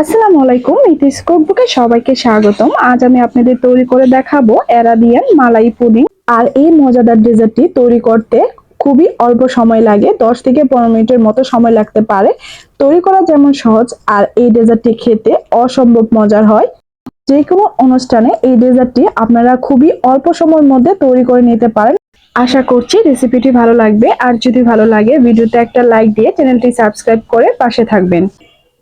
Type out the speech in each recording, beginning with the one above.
আসসালামু আলাইকুম ইতিস কুকবুকে সবাইকে স্বাগতম। আজ আমি আপনাদের তৈরি করে দেখাবো অ্যারাবিয়ান মালাই পুডিং আর এই মজাদার ডেজার্টটি তৈরি করতে খুবই অল্প সময় লাগে, দশ থেকে পনেরো মিনিটের মতো সময় লাগতে পারে। তৈরি করা যেমন সহজ, আর এই ডেজার্টটি খেতে অসম্ভব মজার হয়। যে কোনো অনুষ্ঠানে এই ডেজার্টটি আপনারা খুবই অল্প সময়ের মধ্যে তৈরি করে নিতে পারেন। আশা করছি রেসিপিটি ভালো লাগবে। আর যদি ভালো লাগে, ভিডিওতে একটা লাইক দিয়ে চ্যানেলটি সাবস্ক্রাইব করে পাশে থাকবেন।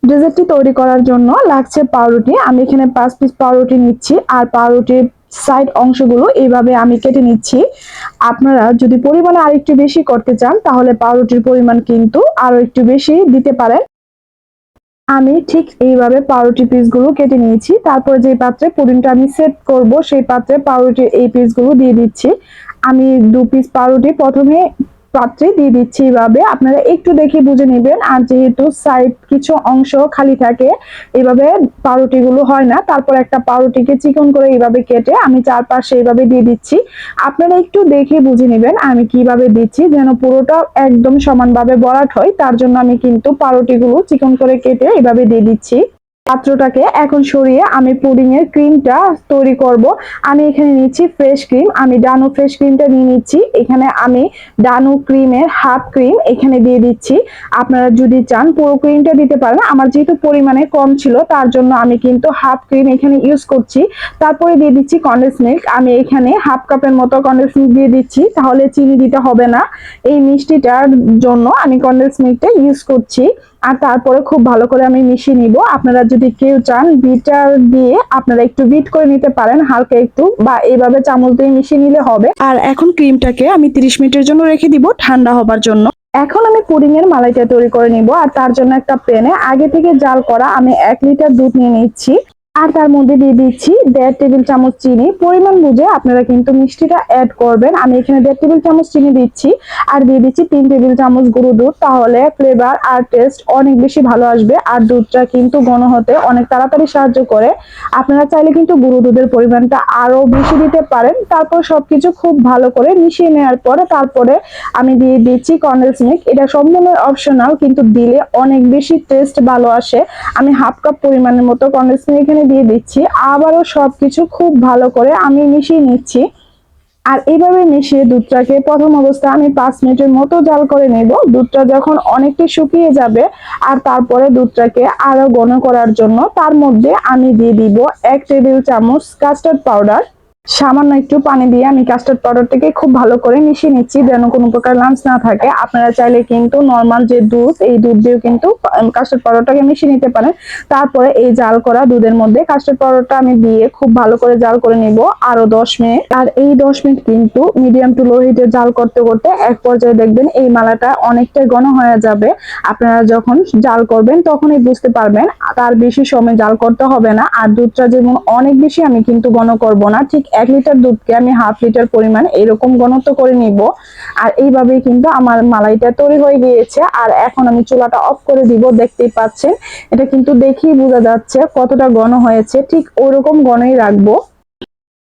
ডেজার্টটি তৈরি করার জন্য লাগছে পাউরুটি। আমি এখানে পাঁচ পিস পাউরুটি নিচ্ছি আর পাউরুটির সাইড অংশগুলো এইভাবে আমি কেটে নিচ্ছি। আপনারা যদি পরিমাণে আরেকটু বেশি করতে চান, তাহলে পাউরুটির পরিমাণ কিন্তু আরও একটু বেশি দিতে পারেন। আমি ঠিক এইভাবে পাউরুটি পিসগুলো কেটে নিয়েছি। তারপর যে পাত্রে পুডিংটা আমি সেট করব, সেই পাত্রে পাউরুটির এই পিসগুলো দিয়ে দিচ্ছি। আমি দু পিস পাউরুটি প্রথমে পাত্রে দিয়ে দিচ্ছি এইভাবে আপনারা একটু দেখে বুঝে নেবেন। আর যেহেতু সাইড কিছু অংশ খালি থাকে এইভাবে পাউরুটিগুলো হয় না। তারপর একটা পাউরুটিকে চিকন করে এইভাবে কেটে আমি চারপাশে এইভাবে দিয়ে দিচ্ছি। আপনারা একটু দেখে বুঝে নেবেন আমি কীভাবে দিচ্ছি, যেন পুরোটা একদম সমানভাবে বরাট হয়। তার জন্য আমি কিন্তু পাউরুটিগুলো চিকন করে কেটে এইভাবে দিয়ে দিচ্ছি। পাত্রটাকে এখন সরিয়ে আমি পুডিং এর ক্রিমটা তৈরি করব। আমি এখানে নিচ্ছি ফ্রেশ ক্রিম আমি ডানু ফ্রেশ ক্রিমটা নিয়ে নিচ্ছি। এখানে আমি ডানু ক্রিমের হাফ ক্রিম এখানে দিয়ে দিচ্ছি। আপনারা যদি চান পুরো ক্রিমটা দিতে পারেন। আমার যেহেতু পরিমাণে কম ছিল, তার জন্য আমি কিন্তু হাফ ক্রিম এখানে ইউজ করছি। তারপরে দিয়ে দিচ্ছি কন্ডেন্স মিল্ক আমি এখানে হাফ কাপের মতো কন্ডেন্স মিল্ক দিয়ে দিচ্ছি। তাহলে চিনি দিতে হবে না। এই মিষ্টিটার জন্য আমি কন্ডেন্স মিল্কটা ইউজ করছি। আর তারপরে খুব ভালো করে আমি মিশিয়ে নিব। আপনারা যদি কেউ চান বিটার দিয়ে আপনারা একটু বিট করে নিতে পারেন হালকা একটু বা এইভাবে চামচ দিয়ে মিশিয়ে নিলে হবে। আর এখন ক্রিমটাকে আমি 30 মিনিটের জন্য রেখে দিব ঠান্ডা হবার জন্য। এখন আমি পুডিং এর মালাইটা তৈরি করে নিব আর তার জন্য একটা প্যানে আগে থেকে জাল করা আমি এক লিটার দুধ নিয়ে নিচ্ছি। আর তার মধ্যে দিয়ে দিচ্ছি দেড় টেবিল চামচ চিনি। পরিমাণ বুঝে আপনারা কিন্তু মিষ্টিটা অ্যাড করবেন। আমি এখানে দেড় টেবিল চামচ চিনি দিচ্ছি আর দিয়ে দিচ্ছি তিন টেবিল চামচ গুঁড়ো দুধ। তাহলে ফ্লেভার আর টেস্ট অনেক বেশি ভালো আসবে আর দুধটা কিন্তু ঘন হতে অনেক তাড়াতাড়ি সাহায্য করে। আপনারা চাইলে কিন্তু গুঁড়ো দুধের পরিমাণটা আরও বেশি দিতে পারেন। তারপর সবকিছু খুব ভালো করে মিশিয়ে নেওয়ার পরে তারপরে আমি দিয়ে দিচ্ছি কন্ডেন্স মিল্ক এটা সম্পূর্ণ অপশনাল কিন্তু দিলে অনেক বেশি টেস্ট ভালো আসে। আমি হাফ কাপ পরিমাণের মতো কন্ডেন্স মিল্ক এখানে দিয়ে দিচ্ছি। আবারও সবকিছু খুব ভালো করে আমি মিশিয়ে নিচ্ছি। আর এইভাবে মিশিয়ে দুধটাকে প্রথম অবস্থায় আমি পাঁচ মিনিটের মতো জাল করে নেব। দুধটা যখন অনেকটা শুকিয়ে যাবে আর তারপরে দুধটাকে আরও ঘন করার জন্য তার মধ্যে আমি দিয়ে দিব এক টেবিল চামচ কাস্টার্ড পাউডার সামান্য একটু পানি দিয়ে আমি কাস্টার্ড পাউডারটাকে খুব ভালো করে মিশিয়ে নিচ্ছি, যেন কোনো প্রকার লাঞ্চ না থাকে। আপনারা চাইলে কিন্তু নর্মাল যে দুধ, এই দুধ দিয়েও কিন্তু কাস্টার্ড পাউডারটাকে মিশিয়ে নিতে পারেন। তারপরে এই জাল করা দুধের মধ্যে কাস্টার্ড পাউডারটা আমি দিয়ে খুব ভালো করে জাল করে নিব, আরও দশ মিনিট। আর এই দশ মিনিট কিন্তু মিডিয়াম টু লো হিটে জাল করতে করতে এক পর্যায়ে দেখবেন এই মালাটা অনেকটাই ঘন হয়ে যাবে। আপনারা যখন জাল করবেন তখনই বুঝতে পারবেন তার বেশি সময় জাল করতে হবে না। আর দুধটা যেমন অনেক বেশি আমি কিন্তু ঘন করব না, ঠিক এক লিটার দুধকে আমি হাফ লিটার পরিমাণ এরকম ঘনত্ব করে নিব। আর এইভাবেই কিন্তু আমার মালাইটা তৈরি হয়ে গিয়েছে। আর এখন আমি চুলাটা অফ করে দিব, দেখতেই পাচ্ছেন। এটা কিন্তু দেখেই বোঝা যাচ্ছে কতটা ঘন হয়েছে। ঠিক ওরকম ঘনই রাখব।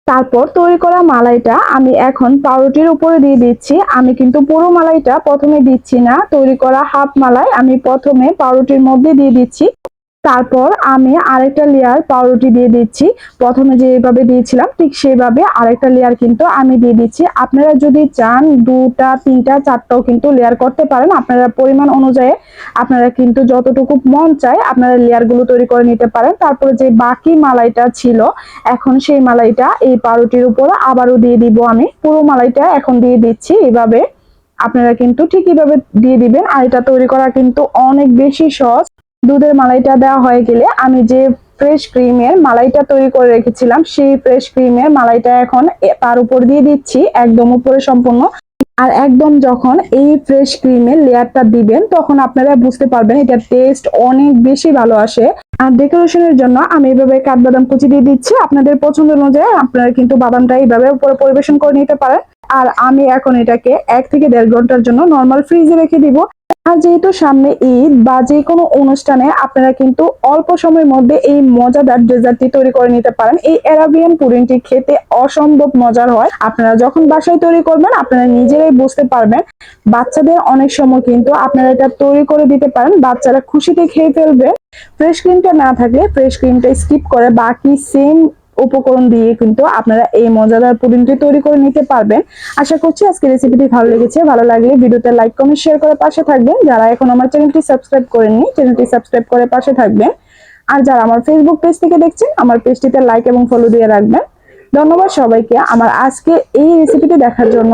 তারপর তৈরি করা মালাইটা আমি এখন পাউরুটির উপরে দিয়ে দিচ্ছি। আমি কিন্তু পুরো মালাইটা প্রথমে দিচ্ছি না। তৈরি করা হাফ মালাই আমি প্রথমে পাউরুটির মধ্যে দিয়ে দিচ্ছি। তারপর আমি আরেকটা লেয়ার পাউরুটি দিয়ে দিচ্ছি। প্রথমে যেভাবে দিয়েছিলাম, ঠিক সেভাবে আরেকটা লেয়ার কিন্তু আমি দিয়ে দিচ্ছি। আপনারা যদি চান দুটা, তিনটা, চারটাও কিন্তু লেয়ার করতে পারেন। আপনারা পরিমাণ অনুযায়ী আপনারা কিন্তু যতটুকু মন চায় আপনারা লেয়ারগুলো তৈরি করে নিতে পারেন। তারপরে যে বাকি মালাইটা ছিল, এখন সেই মালাইটা এই পাউরুটির উপর আবারও দিয়ে দিব আমি। পুরো মালাইটা এখন দিয়ে দিচ্ছি। এইভাবে আপনারা কিন্তু ঠিক এইভাবে দিয়ে দিবেন। আর এটা তৈরি করা কিন্তু অনেক বেশি সহজ। দুধের মালাইটা দেওয়া হয়ে গেলে আমি যে ফ্রেশ ক্রিমের মালাইটা তৈরি করে রেখেছিলাম, সেই ফ্রেশ ক্রিমের মালাইটা এখন তার উপর দিয়ে দিচ্ছি, একদম উপরে সম্পূর্ণ। আর একদম যখন এই ফ্রেশ ক্রিমের লেয়ারটা দিবেন, তখন আপনারা বুঝতে পারবেন এটার টেস্ট অনেক বেশি ভালো আসে। আর ডেকোরেশনের জন্য আমি এইভাবে কাঠবাদাম কুচি দিয়ে দিচ্ছি। আপনাদের পছন্দ অনুযায়ী আপনারা কিন্তু বাদামটা এইভাবে উপরে পরিবেশন করে নিতে পারেন। আর আমি এখন এটাকে এক থেকে দেড় ঘণ্টার জন্য নর্মাল ফ্রিজে রেখে দিব। আর যেহেতু সামনে ঈদ বা যে কোনো অনুষ্ঠানে আপনারা কিন্তু অল্প সময়ের মধ্যে এই মজাদার ডেজার্টটি তৈরি করে নিতে পারেন। এই অ্যারাবিয়ান পুডিংটি খেতে অসম্ভব মজার হয়। আপনারা যখন বাসায় তৈরি করবেন, আপনারা নিজেরাই বুঝতে পারবেন। বাচ্চাদের অনেক সময় কিন্তু আপনারা এটা তৈরি করে দিতে পারেন। বাচ্চারা খুশিতে খেয়ে ফেলবে। ফ্রেশ ক্রিমটা না থাকলে ফ্রেশ ক্রিমটা স্কিপ করে বাকি সেম উপকরণ দিয়ে কিন্তু আপনারা এই মজাদার পুডিংটি তৈরি করে নিতে পারবেন। আশা করছি আজকে রেসিপিটি ভালো লেগেছে। ভালো লাগলে ভিডিওতে লাইক কমেন্ট শেয়ার করে পাশে থাকবেন। যারা এখন আমার চ্যানেলটি সাবস্ক্রাইব করেননি চ্যানেলটি সাবস্ক্রাইব করে পাশে থাকবেন। আর যারা আমার ফেসবুক পেজ থেকে দেখছেন, আমার পেজটিতে লাইক এবং ফলো দিয়ে রাখবেন। ধন্যবাদ সবাইকে। আমার আজকে এই রেসিপিটি দেখার জন্য